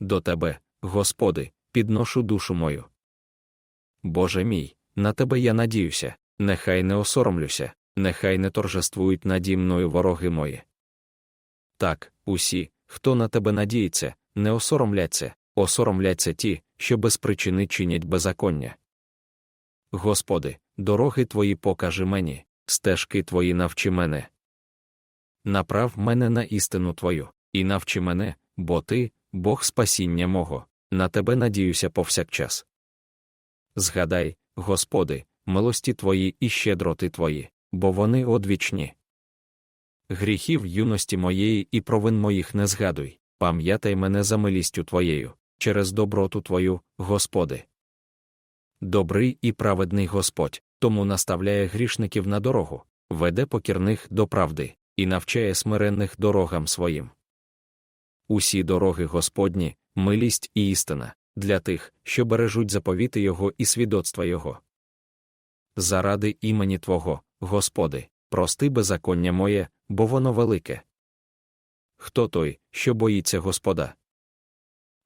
до Тебе, Господи, підношу душу мою. Боже мій, на Тебе я надіюся, нехай не осоромлюся, нехай не торжествують наді мною вороги мої. Так, усі, хто на тебе надіється, не осоромляться, осоромляться ті, що без причини чинять беззаконня. Господи, дороги Твої покажи мені, стежки Твої навчи мене. Направ мене на істину Твою, і навчи мене, бо Ти, Бог спасіння мого, на Тебе надіюся повсякчас. Згадай, Господи, милості Твої і щедроти Твої, бо вони одвічні. Гріхів юності моєї і провин моїх не згадуй, пам'ятай мене за милістю Твоєю, через доброту Твою, Господи. Добрий і праведний Господь, тому наставляє грішників на дорогу, веде покірних до правди і навчає смиренних дорогам своїм. Усі дороги Господні, милість і істина, для тих, що бережуть заповіти Його і свідоцтва Його. Заради імені Твого, Господи, прости беззаконня моє, бо воно велике. Хто той, що боїться Господа?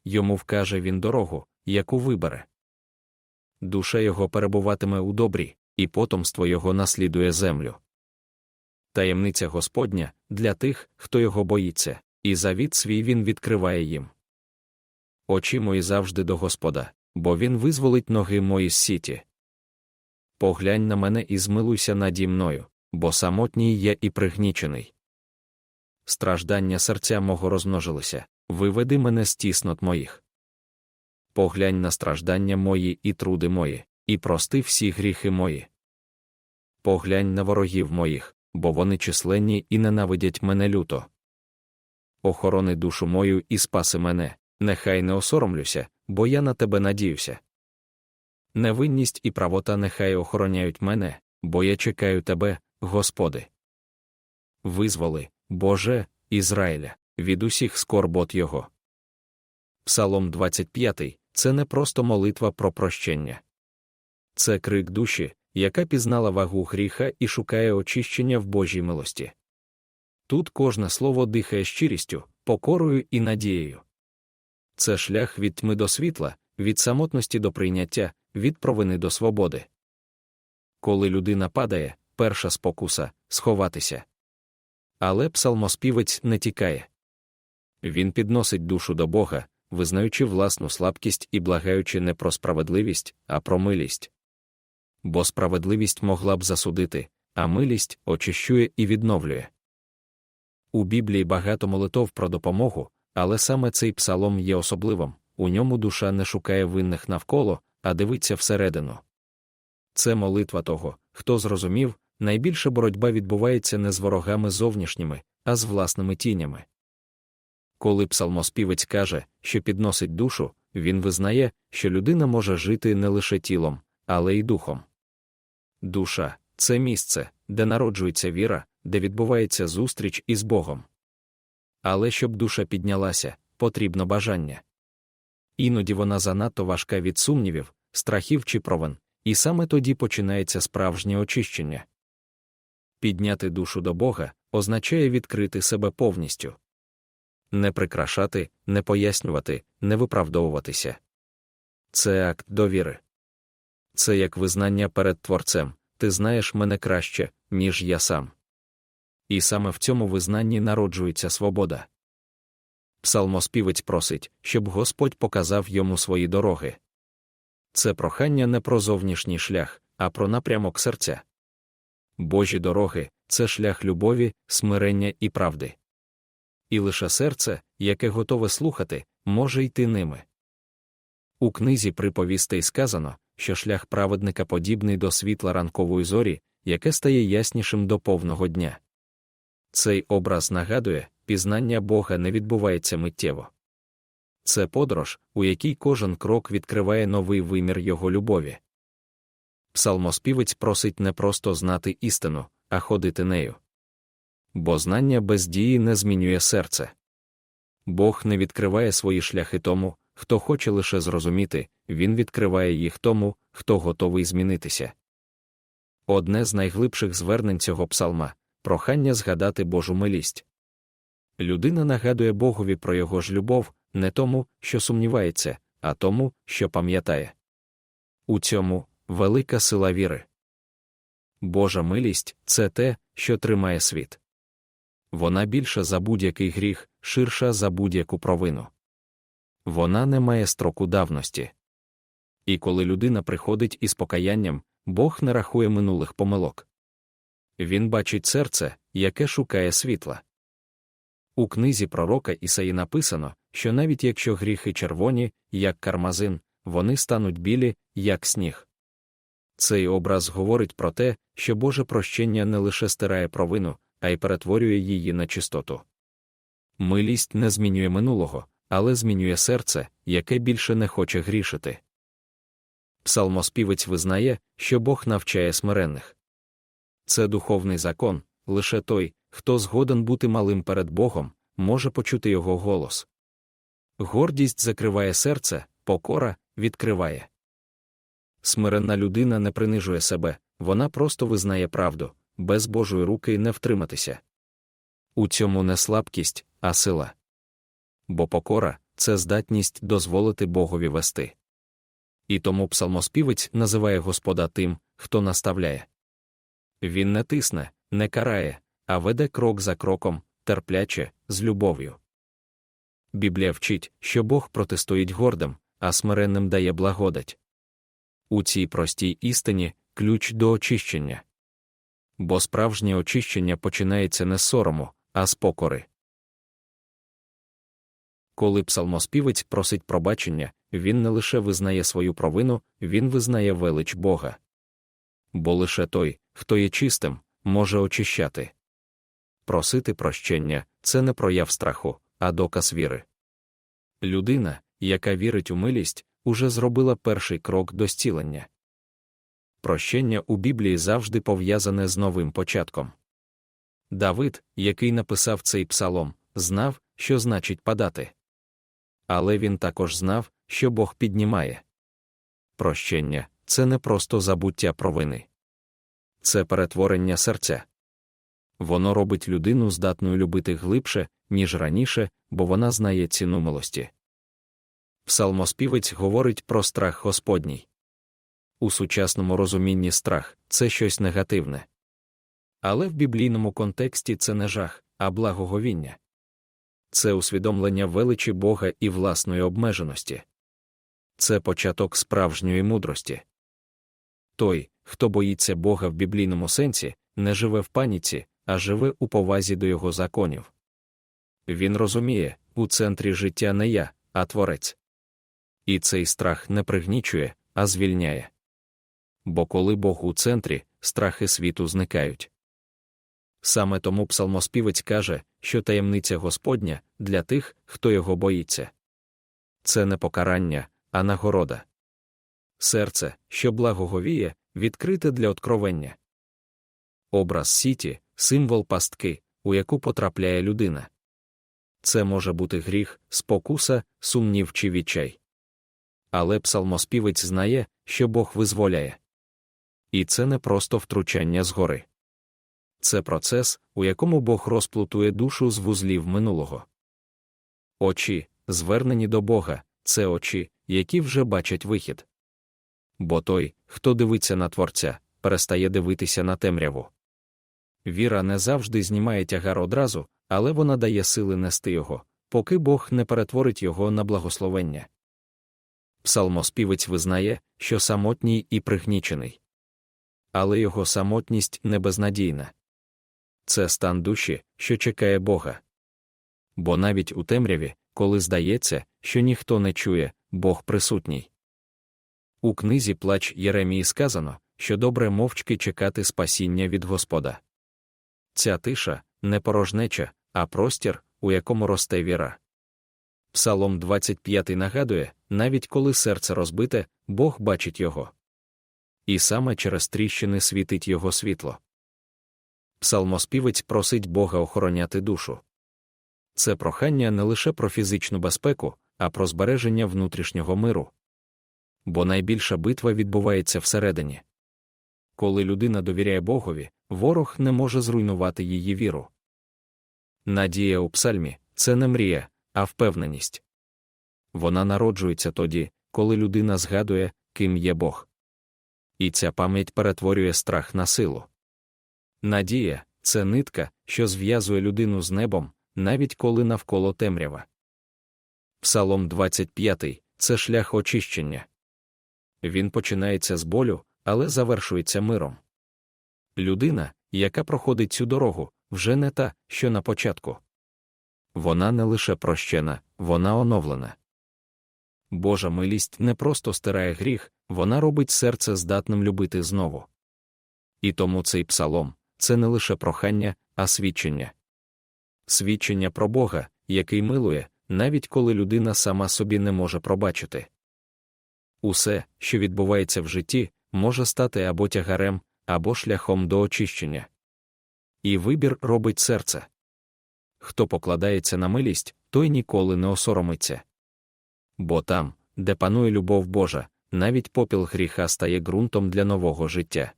Йому вкаже він дорогу, яку вибере. Душа його перебуватиме у добрі, і потомство його наслідує землю. Таємниця Господня для тих, хто його боїться, і завіт свій він відкриває їм. Очі мої завжди до Господа, бо він визволить ноги мої з сіті. Поглянь на мене і змилуйся наді мною, бо самотній я і пригнічений. Страждання серця мого розмножилися, виведи мене з тіснот моїх. Поглянь на страждання мої і труди мої, і прости всі гріхи мої. Поглянь на ворогів моїх, бо вони численні і ненавидять мене люто. Охорони душу мою і спаси мене, нехай не осоромлюся, бо я на тебе надіюся. Невинність і правота нехай охороняють мене, бо я чекаю тебе, Господи. Визволи, Боже, Ізраїля, від усіх скорбот Його. Псалом 25 це не просто молитва про прощення. Це крик душі, яка пізнала вагу гріха і шукає очищення в Божій милості. Тут кожне слово дихає щирістю, покорою і надією. Це шлях від тьми до світла, від самотності до прийняття, від провини до свободи. Коли людина падає, перша спокуса сховатися. Але псалмоспівець не тікає. Він підносить душу до Бога, визнаючи власну слабкість і благаючи не про справедливість, а про милість. Бо справедливість могла б засудити, а милість очищує і відновлює. У Біблії багато молитов про допомогу, але саме цей псалом є особливим у ньому душа не шукає винних навколо, а дивиться всередину. Це молитва того, хто зрозумів, найбільша боротьба відбувається не з ворогами зовнішніми, а з власними тінями. Коли псалмоспівець каже, що підносить душу, він визнає, що людина може жити не лише тілом, але й духом. Душа це місце, де народжується віра, де відбувається зустріч із Богом. Але щоб душа піднялася, потрібно бажання. Іноді вона занадто важка від сумнівів, страхів чи провин, і саме тоді починається справжнє очищення. Підняти душу до Бога означає відкрити себе повністю, не прикрашати, не пояснювати, не виправдовуватися. Це акт довіри. Це як визнання перед Творцем ти знаєш мене краще, ніж я сам. І саме в цьому визнанні народжується свобода. Псалмоспівець просить, щоб Господь показав йому свої дороги. Це прохання не про зовнішній шлях, а про напрямок серця. Божі дороги це шлях любові, смирення і правди. І лише серце, яке готове слухати, може йти ними. У книзі приповістей сказано, що шлях праведника подібний до світла ранкової зорі, яке стає яснішим до повного дня. Цей образ нагадує, пізнання Бога не відбувається миттєво. Це подорож, у якій кожен крок відкриває новий вимір Його любові. Псалмоспівець просить не просто знати істину, а ходити нею. Бо знання без дії не змінює серце. Бог не відкриває свої шляхи тому, хто хоче лише зрозуміти, він відкриває їх тому, хто готовий змінитися. Одне з найглибших звернень цього псалма прохання згадати Божу милість. Людина нагадує Богові про його ж любов, не тому, що сумнівається, а тому, що пам'ятає. У цьому велика сила віри. Божа милість це те, що тримає світ. Вона більша за будь-який гріх, ширша за будь-яку провину. Вона не має строку давності. І коли людина приходить із покаянням, Бог не рахує минулих помилок. Він бачить серце, яке шукає світла. У книзі пророка Ісаї написано, що навіть якщо гріхи червоні, як кармазин, вони стануть білі, як сніг. Цей образ говорить про те, що Боже прощення не лише стирає провину, а й перетворює її на чистоту. Милість не змінює минулого, але змінює серце, яке більше не хоче грішити. Псалмоспівець визнає, що Бог навчає смиренних. Це духовний закон, лише той, хто згоден бути малим перед Богом, може почути його голос. Гордість закриває серце, покора відкриває. Смиренна людина не принижує себе, вона просто визнає правду, без Божої руки не втриматися. У цьому не слабкість, а сила. Бо покора це здатність дозволити Богові вести. І тому псалмоспівець називає Господа тим, хто наставляє. Він не тисне, не карає, а веде крок за кроком, терпляче, з любов'ю. Біблія вчить, що Бог протистоїть гордим, а смиренним дає благодать. У цій простій істині ключ до очищення. Бо справжнє очищення починається не з сорому, а з покори. Коли псалмоспівець просить пробачення, він не лише визнає свою провину, він визнає велич Бога. Бо лише той, хто є чистим, може очищати. Просити прощення це не прояв страху, а доказ віри. Людина, яка вірить у милість, уже зробила перший крок до зцілення. Прощення у Біблії завжди пов'язане з новим початком. Давид, який написав цей псалом, знав, що значить падати. Але він також знав, що Бог піднімає. Прощення це не просто забуття провини, це перетворення серця. Воно робить людину здатною любити глибше, ніж раніше, бо вона знає ціну милості. Псалмоспівець говорить про страх Господній. У сучасному розумінні страх це щось негативне. Але в біблійному контексті це не жах, а благоговіння. Це усвідомлення величі Бога і власної обмеженості. Це початок справжньої мудрості. Той, хто боїться Бога в біблійному сенсі, не живе в паніці, а живе у повазі до його законів. Він розуміє, у центрі життя не я, а творець. І цей страх не пригнічує, а звільняє. Бо коли Бог у центрі, страхи світу зникають. Саме тому псалмоспівець каже, що таємниця Господня для тих, хто його боїться. Це не покарання, а нагорода. Серце, що благоговіє, відкрите для откровення. Образ сіті символ пастки, у яку потрапляє людина. Це може бути гріх, спокуса, сумнів чи відчай. Але псалмоспівець знає, що Бог визволяє. І це не просто втручання згори. Це процес, у якому Бог розплутує душу з вузлів минулого. Очі, звернені до Бога, це очі, які вже бачать вихід. Бо той, хто дивиться на Творця, перестає дивитися на темряву. Віра не завжди знімає тягар одразу, але вона дає сили нести його, поки Бог не перетворить його на благословення. Псалмоспівець визнає, що самотній і пригнічений. Але його самотність не безнадійна. Це стан душі, що чекає Бога. Бо навіть у темряві, коли здається, що ніхто не чує, Бог присутній. У книзі Плач Єремії сказано, що добре мовчки чекати спасіння від Господа. Ця тиша не порожнеча, а простір, у якому росте віра. Псалом 25 нагадує, навіть коли серце розбите, Бог бачить його. І саме через тріщини світить його світло. Псалмоспівець просить Бога охороняти душу. Це прохання не лише про фізичну безпеку, а про збереження внутрішнього миру. Бо найбільша битва відбувається всередині. Коли людина довіряє Богові, ворог не може зруйнувати її віру. Надія у псальмі це не мрія, а впевненість. Вона народжується тоді, коли людина згадує, ким є Бог. І ця пам'ять перетворює страх на силу. Надія це нитка, що зв'язує людину з небом, навіть коли навколо темрява. Псалом 25 це шлях очищення. Він починається з болю, але завершується миром. Людина, яка проходить цю дорогу, вже не та, що на початку. Вона не лише прощена, вона оновлена. Божа милість не просто стирає гріх, вона робить серце здатним любити знову. І тому цей псалом це не лише прохання, а свідчення. Свідчення про Бога, який милує, навіть коли людина сама собі не може пробачити. Усе, що відбувається в житті, може стати або тягарем, або шляхом до очищення. І вибір робить серце. Хто покладається на милість, той ніколи не осоромиться. Бо там, де панує любов Божа, навіть попіл гріха стає ґрунтом для нового життя.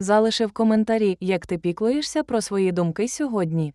Залиши в коментарі, як ти піклуєшся про свої думки сьогодні.